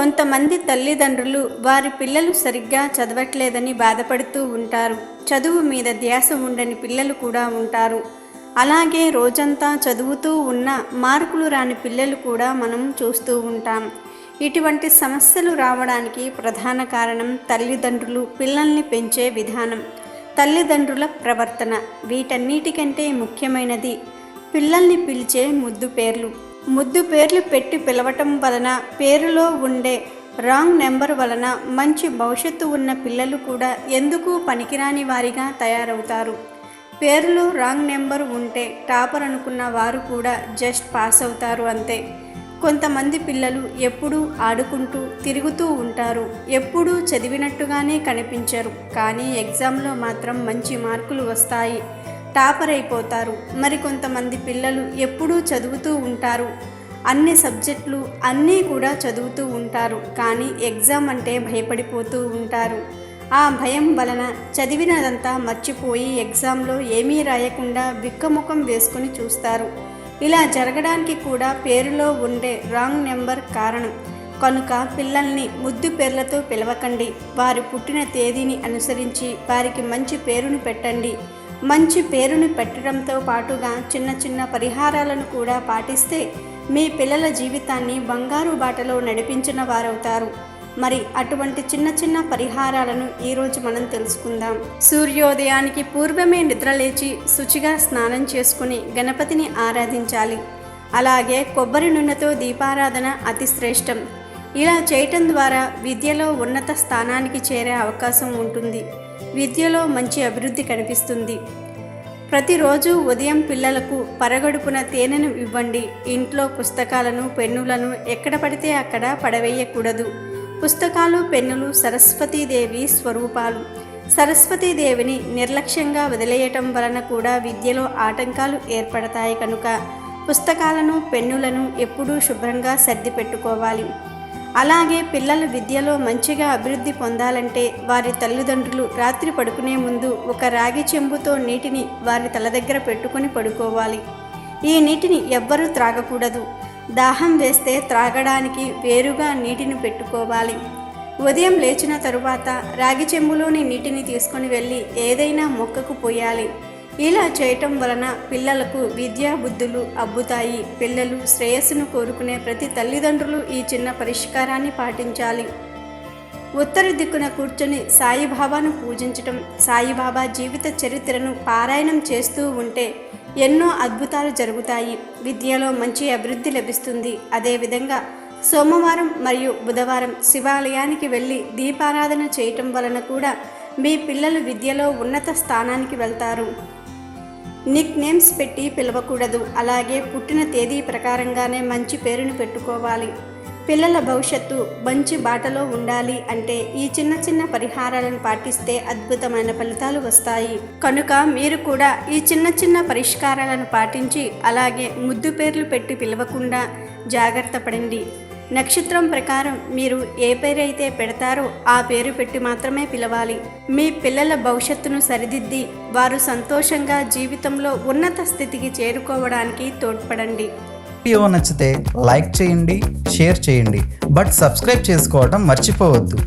కొంతమంది తల్లిదండ్రులు వారి పిల్లలు సరిగ్గా చదవట్లేదని బాధపడుతూ ఉంటారు. చదువు మీద ధ్యాస ఉండని పిల్లలు కూడా ఉంటారు. అలాగే రోజంతా చదువుతూ ఉన్న మార్కులు రాని పిల్లలు కూడా మనం చూస్తూ ఉంటాం. ఇటువంటి సమస్యలు రావడానికి ప్రధాన కారణం తల్లిదండ్రులు పిల్లల్ని పెంచే విధానం. తల్లిదండ్రుల ప్రవర్తన వీటన్నిటికంటే ముఖ్యమైనది పిల్లల్ని పిలిచే ముద్దు పేర్లు. ముద్దు పేర్లు పెట్టి పిలవటం వలన పేరులో ఉండే రాంగ్ నెంబర్ వలన మంచి భవిష్యత్తు ఉన్న పిల్లలు కూడా ఎందుకు పనికిరాని వారిగా తయారవుతారు? పేరులో రాంగ్ నెంబర్ ఉంటే టాపర్ అనుకున్న వారు కూడా జస్ట్ పాస్ అవుతారు అంతే. కొంతమంది పిల్లలు ఎప్పుడూ ఆడుకుంటూ తిరుగుతూ ఉంటారు. ఎప్పుడూ చదివినట్టుగానే కనిపించరు. కానీ ఎగ్జామ్లో మాత్రం మంచి మార్కులు వస్తాయి. టాపర్ అయిపోతారు మరికొంతమంది పిల్లలు ఎప్పుడూ చదువుతూ ఉంటారు. అన్ని సబ్జెక్టులు అన్నీ కూడా చదువుతూ ఉంటారు. కానీ ఎగ్జామ్ అంటే భయపడిపోతూ ఉంటారు. ఆ భయం వలన చదివినదంతా మర్చిపోయి ఎగ్జామ్లో ఏమీ రాయకుండా బిక్కముఖం వేసుకుని చూస్తారు. ఇలా జరగడానికి కూడా పేరులో ఉండే రాంగ్ నెంబర్ కారణం. కనుక పిల్లల్ని ముద్దు పేర్లతో పిలవకండి. వారు పుట్టిన తేదీని అనుసరించి వారికి మంచి పేరును పెట్టండి. మంచి పేరును పెట్టడంతో పాటుగా చిన్న చిన్న పరిహారాలను కూడా పాటిస్తే మీ పిల్లల జీవితాన్ని బంగారు బాటలో నడిపించిన వారవుతారు. మరి అటువంటి చిన్న చిన్న పరిహారాలను ఈరోజు మనం తెలుసుకుందాం. సూర్యోదయానికి పూర్వమే నిద్రలేచి శుచిగా స్నానం చేసుకుని గణపతిని ఆరాధించాలి. అలాగే కొబ్బరి నూనెతో దీపారాధన అతి శ్రేష్టం. ఇలా చేయటం ద్వారా విద్యలో ఉన్నత స్థానానికి చేరే అవకాశం ఉంటుంది. విద్యలో మంచి అభివృద్ధి కనిపిస్తుంది. ప్రతిరోజు ఉదయం పిల్లలకు పరగడుపున తేనెను ఇవ్వండి. ఇంట్లో పుస్తకాలను పెన్నులను ఎక్కడ పడితే అక్కడ పడవేయకూడదు. పుస్తకాలు పెన్నులు సరస్వతీదేవి స్వరూపాలు. సరస్వతీదేవిని నిర్లక్ష్యంగా వదిలేయటం వలన కూడా విద్యలో ఆటంకాలు ఏర్పడతాయి కనుక పుస్తకాలను పెన్నులను ఎప్పుడూ శుభ్రంగా సర్ది పెట్టుకోవాలి. అలాగే పిల్లలు విద్యలో మంచిగా అభివృద్ధి పొందాలంటే వారి తల్లిదండ్రులు రాత్రి పడుకునే ముందు ఒక రాగి చెంబుతో నీటిని వారి తల దగ్గర పెట్టుకొని పడుకోవాలి. ఈ నీటిని ఎవ్వరూ త్రాగకూడదు. దాహం వేస్తే త్రాగడానికి వేరుగా నీటిని పెట్టుకోవాలి. ఉదయం లేచిన తరువాత రాగి చెంబులోని నీటిని తీసుకొని వెళ్ళి ఏదైనా మొక్కకు పోయాలి. ఇలా చేయటం వలన పిల్లలకు విద్యా బుద్ధులు అబ్బుతాయి. పిల్లలు శ్రేయస్సును కోరుకునే ప్రతి తల్లిదండ్రులు ఈ చిన్న పరిష్కారాన్ని పాటించాలి. ఉత్తర దిక్కున కూర్చొని సాయిబాబాను పూజించటం సాయిబాబా జీవిత చరిత్రను పారాయణం చేస్తూ ఉంటే ఎన్నో అద్భుతాలు జరుగుతాయి. విద్యలో మంచి అభివృద్ధి లభిస్తుంది. అదేవిధంగా సోమవారం మరియు బుధవారం శివాలయానికి వెళ్ళి దీపారాధన చేయటం వలన కూడా మీ పిల్లలు విద్యలో ఉన్నత స్థానానికి వెళ్తారు. నిక్ నేమ్స్ పెట్టి పిలవకూడదు. అలాగే పుట్టిన తేదీ ప్రకారంగానే మంచి పేరును పెట్టుకోవాలి. పిల్లల భవిష్యత్తు మంచి బాటలో ఉండాలి అంటే ఈ చిన్న చిన్న పరిహారాలను పాటిస్తే అద్భుతమైన ఫలితాలు వస్తాయి. కనుక మీరు కూడా ఈ చిన్న చిన్న పరిష్కారాలను పాటించి అలాగే ముద్దు పేర్లు పెట్టి పిలవకుండా జాగ్రత్త పడండి. నక్షత్రం ప్రకారం మీరు ఏ పేరైతే పెడతారో ఆ పేరు పెట్టి మాత్రమే పిలవాలి. మీ పిల్లల భవిష్యత్తును సరిదిద్ది వారు సంతోషంగా జీవితంలో ఉన్నత స్థితికి చేరుకోవడానికి తోడ్పడండి. వీడియో నచ్చితే లైక్ చేయండి షేర్ చేయండి. బట్ సబ్స్క్రైబ్ చేసుకోవడం మర్చిపోవద్దు.